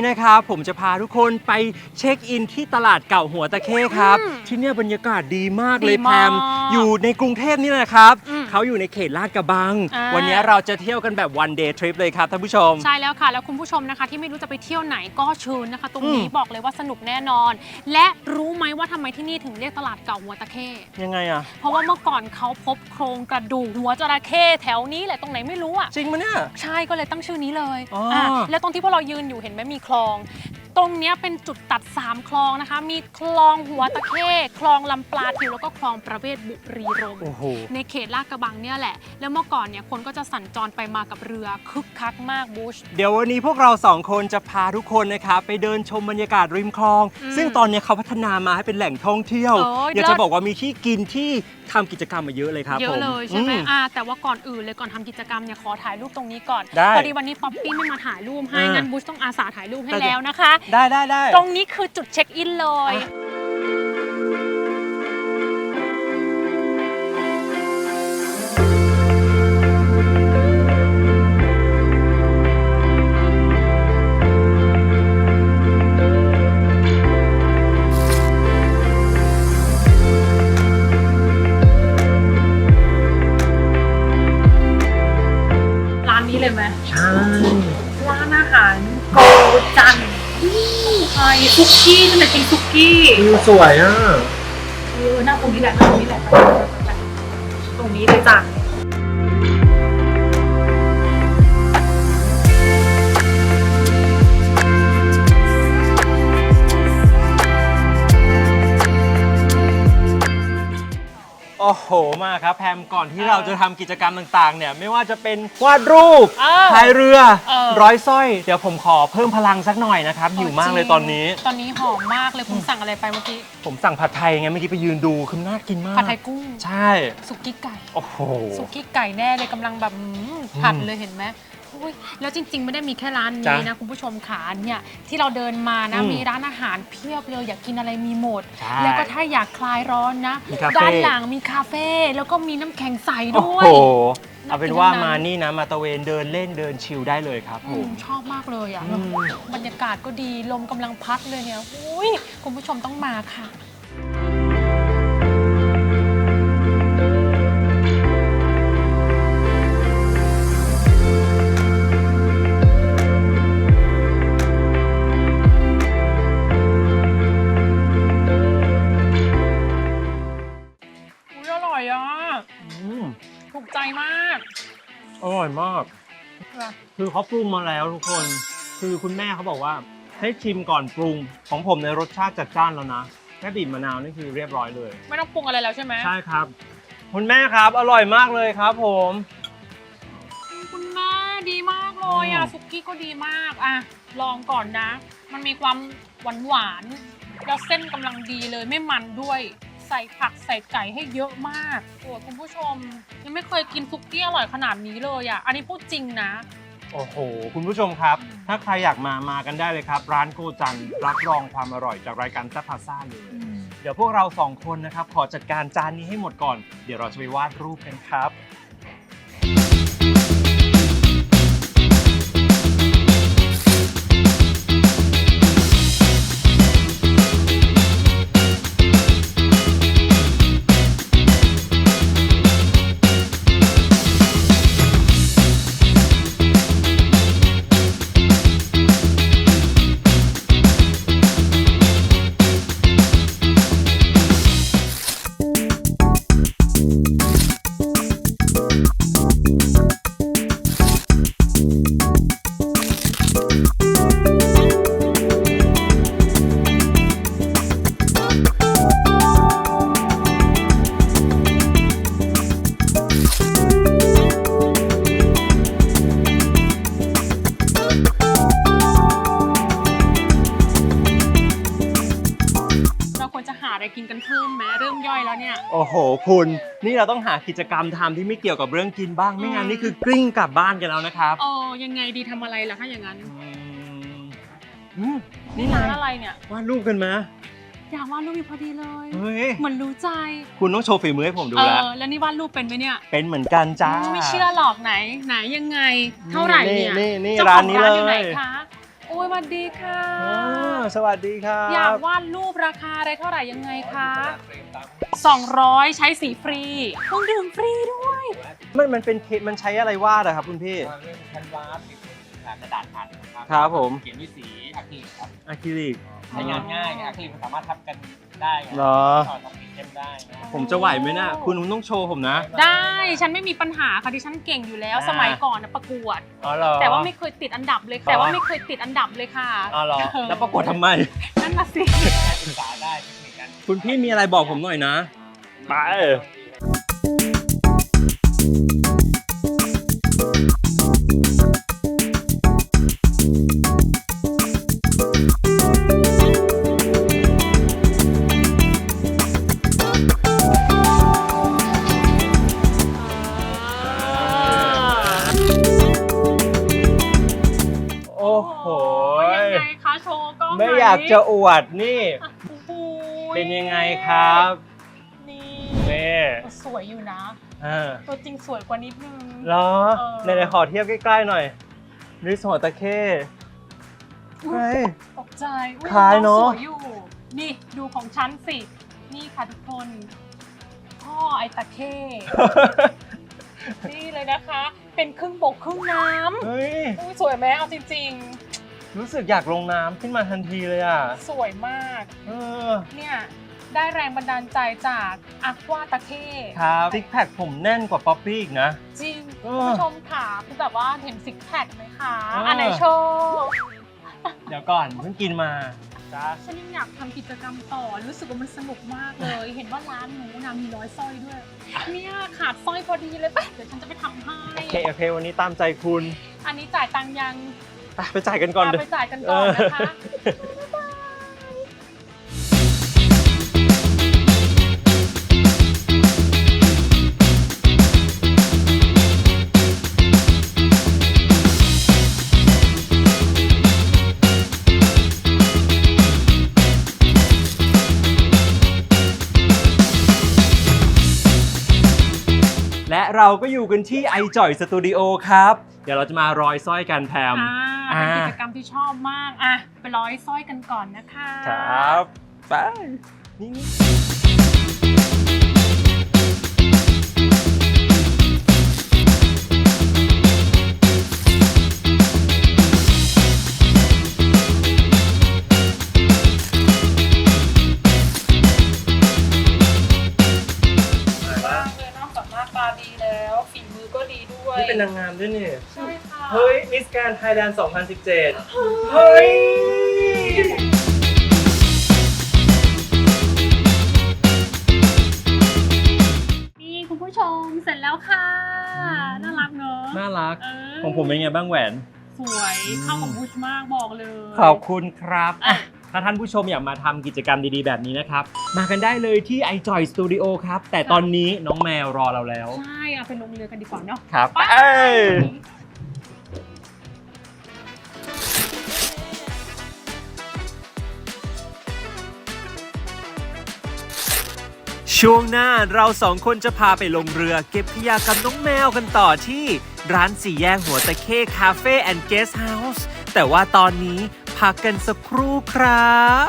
นนี้นะครับ ผมจะพาทุกคนไปเช็คอินที่ตลาดเก่าหัวตะเข้ครับอืมที่เนี่ยบรรยากาศดีมากเลยดีแพมากมอยู่ในกรุงเทพนี่แหละครับ อืม เขาอยู่ในเขตลาดกระบัง อ่า วันนี้เราจะเที่ยวกันแบบ one day trip เลยครับท่านผู้ชม ใช่แล้วค่ะ แล้วคุณผู้ชมนะคะ ที่ไม่รู้จะไปเที่ยวไหนก็เชิญนะคะ ตรงนี้อืม บอกเลยว่าสนุกแน่นอน และรู้ไหมว่าทำไมที่นี่ถึงเรียกตลาดเก่าหัวตะเข้ยังไงอะเพราะว่าเมื่อก่อนเขาพบโครงกระดูกหัวจระเข้แถวนี้แหละตรงไหนไม่รู้อะ จริงมะเนี่ย ใช่ก็เลยตั้งชื่อนี้เลยอ๋ออะแล้วตรงที่พวกเรายืนอยู่เห็นไหมมีคลอง ตรงเนี้ยเป็นจุดตัด 3 คลองนะคะ มีคลองหัวตะเข้คลองลำปลาทิวแล้วก็คลองประเวศบุรีรมย์ โอ้โห ในเขตลาดกระบังเนี่ยแหละ แล้วเมื่อก่อนเนี่ยคนก็จะสัญจรไปมากับเรือคึกคักมากบูช เดี๋ยววันนี้พวกเราสองคนจะพาทุกคนนะครับไปเดินชมบรรยากาศริมคลอง อืมซึ่งตอนนี้เขาพัฒนามาให้เป็นแหล่งท่องเที่ยวโอ้ย อยากเลิจะศบอกว่ามีที่กินที่ทำกิจกรรมมาเยอะเลยครับเยผอะมเลยใช่ไหมอืมอ่าแต่ว่าก่อนอื่นเลยก่อนทำกิจกรรมเนี่ยขอถ่ายรูปตรงนี้ก่อนได้พอดีวันนี้ป๊อปปี้ไม่มาถ่ายรูปให้อ่างั้งั้นบูชต้องอาสาถ่ายรูปให้ได้ แล้วนะคะได้ได้ได้ตรงนี้คือจุดเช็คอินเลยอะร้านนี้เลยไหมใช่ ร้านอาหารโกจัน ไอซุกี้จะเป็นซุกี้วิวสวยอะ เออนั่งตรงนี้แหละนั่งตรงนี้แหละไปไปไปตรงนี้เลยจ้ะ โอ้โห มาครับแพมก่อนที่เราจะทำกิจกรรมต่างๆ เนี่ย ไม่ว่าจะเป็นวาดรูปเออพายเรือ เออ ร้อยสร้อย เดี๋ยวผมขอเพิ่มพลังสักหน่อยนะครับหิวมากเลยตอนนี้ ตอนนี้หอมมากเลยคุณสั่งอะไรไปเมื่อกี้ผมสั่งผัดไทยไงเมื่อกี้ไปยืนดูคือน่ากินมากผัดไทยกุ้ง ใช่ สุกี้ไก่ โอ้โห สุกี้ไก่แน่เลยกำลังแบบอืมผัดเลยเห็นไหม อุ๊ยแล้วจริง ๆ ไม่ได้มีแค่ร้านนี้จ๊ะนะ คุณผู้ชมขาเนี่ยที่เราเดินมานะอืมมีร้านอาหารเพียบเลยอยากกินอะไรมีหมด ใช่แล้วก็ถ้าอยากคลายร้อนนะ มีคาเฟ่ ด้านหลังมีคาเฟ่แล้วก็มีน้ำแข็งใสโอ้ด้วย โหน่ากินเอาเป็นว่าทั้งนั้นมานี่นะ มาตะเวนเดินเล่นเดินชิลได้เลยครับผอืม มชอบมากเลยอะ อืม บรรยากาศก็ดี ลมกำลังพัดเลยเนี่ย อุ้ยคุณผู้ชมต้องมาค่ะ ใจมาก อร่อยมาก คือเขาปรุงมาแล้วทุกคน คือคุณแม่เขาบอกว่า ให้ชิมก่อนปรุง ของผมในยรสชาติจัดจ้านแล้วนะแค่บีบมะนาวนี่คือเรียบร้อยเลย ไม่ต้องปรุงอะไรแล้วใช่ไหมใช่ครับ คุณแม่ครับ อร่อยมากเลยครับผม คุณแม่ดีมากเลยอะอืมซุกี้ก็ดีมากอะลองก่อนนะ มันมีความหวานหวานๆแล้วเส้นกำลังดีเลยไม่มันด้วย ใส่ผักใส่ไก่ให้เยอะมากโอ้ยคุณผู้ชม ยังไม่เคยกินซุกี้อร่อยขนาดนี้เลยอะ อันนี้พูดจริงนะ โอ้โห คุณผู้ชมครับ ถ้าใครอยากมามากันได้เลยครับ ร้านโกจันรับรองความอร่อยจากรายการซัพพาซ่าเลย เดี๋ยวพวกเราสองคนนะครับ ขอจัดการจานนี้ให้หมดก่อน เดี๋ยวเราจะไปวาดรูปกันครับ โอ้โหคุณ นี่เราต้องหากิจกรรมทำที่ไม่เกี่ยวกับเรื่องกินบ้างไม่งั้นนี่คือกลิ้งกลับบ้านกันแล้วนะครับเออยังไงดีทำอะไรล่ะถ้าอย่างนั้นอืมอืมนี่ร้าไงนอะไรเนี่ยวาดรูปกันไหมอยากวาดรูปอีกพอดีเลยเฮ้ยเหมือนรู้ใจ คุณต้องโชว์ฝีมือให้ผมดูเอแล้วอแล้วนี่วาดรูปเป็นไหมเนี่ย เป็นเหมือนกันจ้า ไม่เชื่อหรอกไหน ไหนยังไง เท่าไหร่เนี่ยนี่นี่เจ้าร้าขนองนี้ร้านเลอยู่ไหนยคะ โอ้ยสวัสดีค่ะ อ่าสวัสดีครับอยากวาดรูปราคาอะไรเท่าไหร่ยังไงคะ 200 ใช้สีฟรีเครื่องดื่มฟรีด้วย มันมันเป็นเคมันใช้อะไรวาดอะครับคุณพี่ เรื่องแคนวาสติดบนกระดาษอัดนะครับครับผม เขียนด้วยสีอะคริลิกครับอะคริลิก ใช้งานง่ายอะคริลิกมันสามารถทับกันได้ไงเหรอ ต่อทำสีเข้ม ได้นะผมจะไหวไหมน่ะคุณต้องโชว์ผมนะ ได้ฉันไม่มีปัญหาค่ะดิฉันเก่งอยู่แล้วอ่าสมัยก่อนนะประกวด อ๋อเหรอ แต่ว่าไม่เคยติดอันดับเลยค่ะแต่ว่าไม่เคยติดอันดับเลยค่ะอ๋อเหรอ แล้วประกวดทำไม นั่นน่ะสิ ศึกษาได้เทคนิคการคุณพี่มีอะไรบอกผมหน่อยนะ ไปากจะอวดนี่โอ้โหเป็นยังไงครับนี่นี่สวยอยู่นะอ่าตัวจริงสวยกว่านิดนึงเหรอเออในๆขอเทียบใกล้ๆหน่อยรีสอร์ทตะเข้เฮ้ยตกใจอุ๊คล้ายเนอะสวยอยู่นี่ดูของฉันสินี่ค่ะทุกคนพ่อไอตะเข้นี่เลยนะคะ เป็นครึ่งบกครึ่งน้เฮ้ยำอุ้ยสวยไหมเอาจริง รู้สึกอยากลงน้ำขึ้นมาทันทีเลยอะๆสวยมาก เออ เนี่ย ได้แรงบันดาลใจจากอักวาตะเข้ครับซิกแพคผมแน่นกว่าป๊อปปี้อีกนะ จริงเอคุณอ ผู้ชมค่ะคือแบบว่าเห็นซิกแพคไหมคะเอออั อันไหนโชว์เดี๋ยวก่อนเพิ่งกินมาจ้าฉันยังอยากทำกิจกรรมต่อ รู้สึกว่ามันสนุกมากเลย เห็นว่าร้านหนูนะมีร้อยสร้อยด้วย เนี่ยขาดสร้อยพอดีเลยปะเดี๋ยวฉันจะไปทำให้ โอเคโอเค วันนี้ตามใจคุณ อันนี้จ่ายตังค์ยัง ไปไปจ่ายกันก่อนอะเดี๋ยไปวจ่ายกันก่อนนะคะ ก็อยู่กันที่ไอจ่อยสตูดิโอครับ เดี๋ยวเราจะมารอยสร้อยกันแพม อ่าเป็นอ่ากิจกรรมที่ชอบมาก อะ ไปร้อยสร้อยกันก่อนนะคะ ครับ ไป นี่ ยแลนด์ 2017 เฮ้ย นี่คุณผู้ชมเสร็จแล้วค่ะ น่ารักเนอะน่ารักเออของผมเป็นไงบ้างแหวน สวยเข้ากับบุชมากบอกเลย ขอบคุณครับอะ ถ้าท่านผู้ชมอยากมาทำกิจกรรมดีๆ แบบนี้นะครับ มากันได้เลยที่ iJoy Studio ครับ แต่ตอนนี้น้องแมวรอเราแล้ว ใช่เอาไปลงเรือกันดีกว่าเนาะครับ ไป เอ้ย ช่วงหน้าเราสองคนจะพาไปลงเรือเก็บขยะกับน้องแมวกันต่อที่ ร้านสี่แยกหัวตะเข้คาเฟ่แอนด์เกสต์เฮาส์แต่ว่าตอนนี้พักกันสักครู่ครับ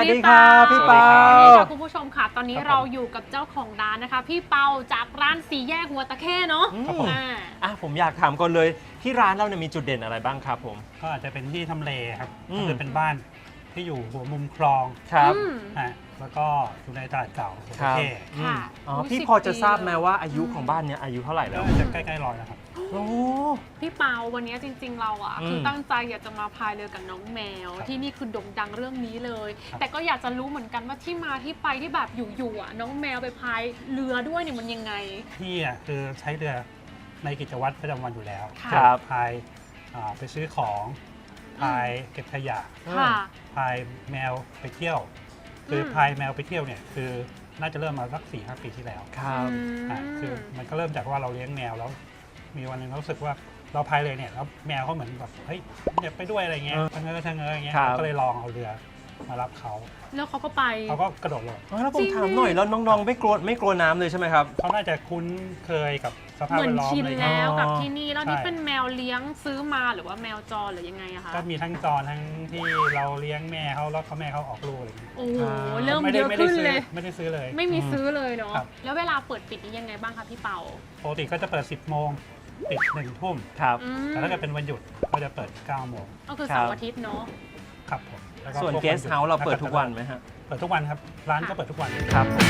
วัสดีสวัสดีครับพี่เปาสวัสดีค่ะคุณผู้ชมค่ะ ตอนนี้ครับผม เราอยู่กับเจ้าของร้านนะคะ พี่เปาจากร้านสีแยกหัวตะเข้เนาะครับผม อ่าอะผมอยากถามก่อนเลยที่ร้านเราเนี่ยมีจุดเด่นอะไรบ้างครับผม ก็อาจจะเป็นที่ทำเลครับอืม ก็คือเป็นบ้านที่อยู่หัวมุมคลองครับ อืมอะแล้วก็อยู่ในตลาดเก่าหัวครับเท่ค่ะอ๋ออุ๊ยพี่10พอจะปีทราบไหมเลย ว่าอายุของบ้านเนี่ยอายุเท่าไหร่แล้แล้วว อาจจะใกล้ๆร้อยแล้วครับ โอ้ พี่เปาวันนี้จริง ๆ เราอะอืมคือตั้งใจอยากจะมาพายเรือกับน้องแมว ครับที่นี่คือโด่งดังเรื่องนี้เลย ครับ แต่ก็อยากจะรู้เหมือนกันว่าที่มาที่ไปที่แบบอยู่ๆอะน้องแมวไปพายเรือด้วยเนี่ยมันยังไงที่อะคือใช้เรือในกิจวัตรประจำวันอยู่แล้วครับพายอ่าไปซื้อของพายเก็บขยะค่ะ พายแมวไปเที่ยว คืออม พายแมวไปเที่ยวเนี่ยคือน่าจะเริ่มมาสักสี่ห้าปีที่แล้วครับอืมอะคือมันก็เริ่มจากว่าเราเลี้ยงแมวแล้ว มีวันหนึ่งเรารู้สึกว่าเราพายเลยเนี่ยแล้วแมวเขาเหมือนแบบเฮ้ยเดี๋ยวไปด้วยอะไรเงี้ยเออทางเงอทางเงออย่างเงี้ยครับ เราก็เลยลองเอาเรือมารับเขาแล้วเขาก็ไป เขาก็กระโดดลงอ๋อแล้วผจริมงถามดิ หน่อยแล้วน้องๆไม่กลัวไม่กลัวน้ำเลยใช่ไหมครับ เขาน่าจะคุ้นเคยกับสภาพเหมือนแวดล้อมชินอะไรเงี้ย แล้วกับอ๋อที่นี่แล้วนี่ใช่ เป็นแมวเลี้ยงซื้อมาหรือว่าแมวจรหรือยังไงอะคะก็มีทั้งจรทั้งที่เราเลี้ยงแม่เขาแล้วเขาแม่เขาออกลูกอะไรเงี้ยโอ้โหอ่าเริ่มไม่เยได้อะไม่ได้ขึ้นซื้อเลย ไม่ได้ซื้อเลย ไม่มีซื้อเลยเนาะครับ แล้วเวลาเปิดปิดนี้ยังไงบ้างคะพี่เปาปกติก็จะเปิด 10 โมง ปิด1ทุ่ม ครับ อืมแต่ถ้าเกิดเป็นวันหยุดก็จะเปิด9โมงก็คือครัเสาบร์อาทิตย์เนาะ ครับผมแล้ส่วนพกเกสหยุเฮาส์เราเปิดทุกวันไหมฮะ เปิดทุกวันครับ ร้านก็เปิดทุกวัน ครับผม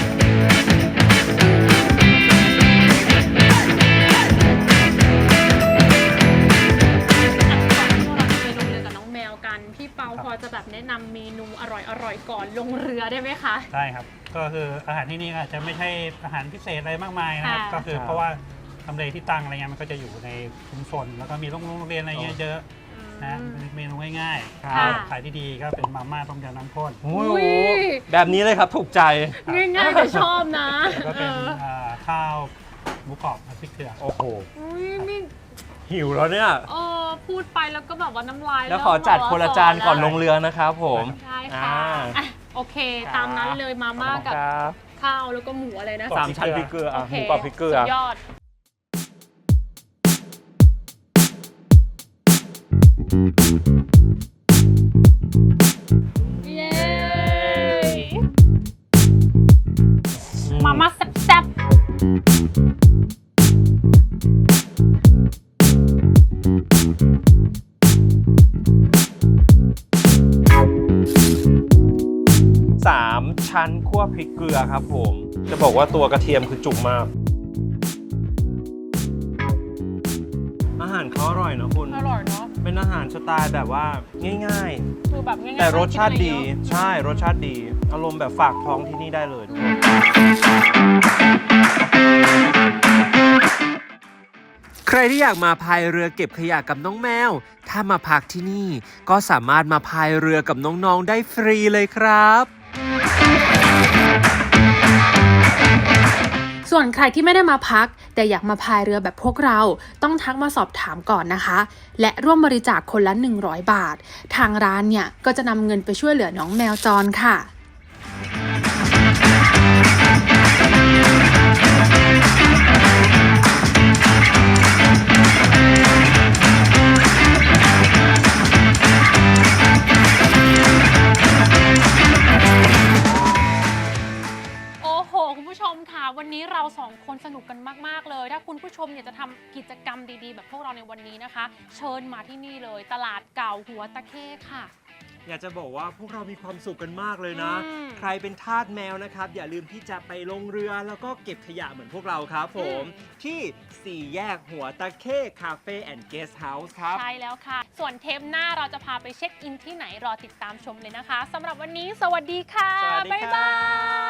ก่อนที่เราจะไปลงเรือกับน้องแมวกัน พี่เปาครับพอจะแบบแนะนำเมนูอร่อยๆก่อนลงเรือได้ไหมคะ ได้ครับ ก็คืออาหารที่นี่อาจจะไม่ใช่อาหารพิเศษอะไรมากมายนะครับ ค่ะ ก็คือครับเพราะว่า ทำเลที่ตั้งอะไรเงี้ยมันก็จะอยู่ในชุมชน แล้วก็มีโรงโรงเรียนอะไรเงี้ยเยอะนะเป็นเมนูง่ายๆครับ ขายที่ดีก็เป็นมาม่าต้มยำน้ำข้น โอ้โหอุ๊ยแบบนี้เลยครับถูกใจ ง่ายๆแต่ชอบนะแล้วก็เป็นเอออ่าข้าวหมูกรอบผัดพริกเกลือ โอ้โห อุ้ยมีหิวแล้วเนี่ย เออพูดไปแล้วก็แบบว่าน้ำลายแล้วขอจัดคนละจานก่อนลงเเรือนะครับผม ใช่ค่ะอ่า อะโอเค ตามนั้นเลยมาม่ากับ ครับข้าวแล้วก็หมูอะไรนะ สามชั้นพริกเกลือโออะเคหมูกรอบพริกเกลือ สุดยอด เย้มาม่าแซ่บๆสามชั้นคั่วพริกเกลือครับผม จะบอกว่าตัวกระเทียมคือจุกมาก อาหารเขาอร่อยนะคุณอร่อยเนาะ เป็นอาหารสไตล์แบบว่าง่าย คือแบบง่ายๆๆ แต่รสชาติดีไม่คิดอะไรเยอะใช่รสชาติดี อารมณ์แบบฝากท้องที่นี่ได้เลยทุกคนใครที่อยากมาพายเรือเก็บขยะกับน้องแมว ถ้ามาพักที่นี่ ก็สามารถมาพายเรือกับน้องๆได้ฟรีเลยครับ ส่วนใครที่ไม่ได้มาพัก แต่อยากมาพายเรือแบบพวกเรา ต้องทักมาสอบถามก่อนนะคะ และร่วมบริจาคคนละ 100 บาท ทางร้านเนี่ยก็จะนำเงินไปช่วยเหลือน้องแมวจรค่ะ เชิญมาที่นี่เลย ตลาดเก่าหัวตะเข้ค่ะ อยากจะบอกว่าพวกเรามีความสุขกันมากเลยนะ อืมใครเป็นทาสแมวนะครับ อย่าลืมที่จะไปลงเรือแล้วก็เก็บขยะเหมือนพวกเราครับผมที่สี่แยกหัวตะเข้คาเฟ่แอนด์เกสต์เฮาส์ครับ ใช่แล้วค่ะ ส่วนเทปหน้าเราจะพาไปเช็คอินที่ไหนรอติดตามชมเลยนะคะสำหรับวันนี้ สวัสดีค่ะ สวัสดีบ๊ายครับบาย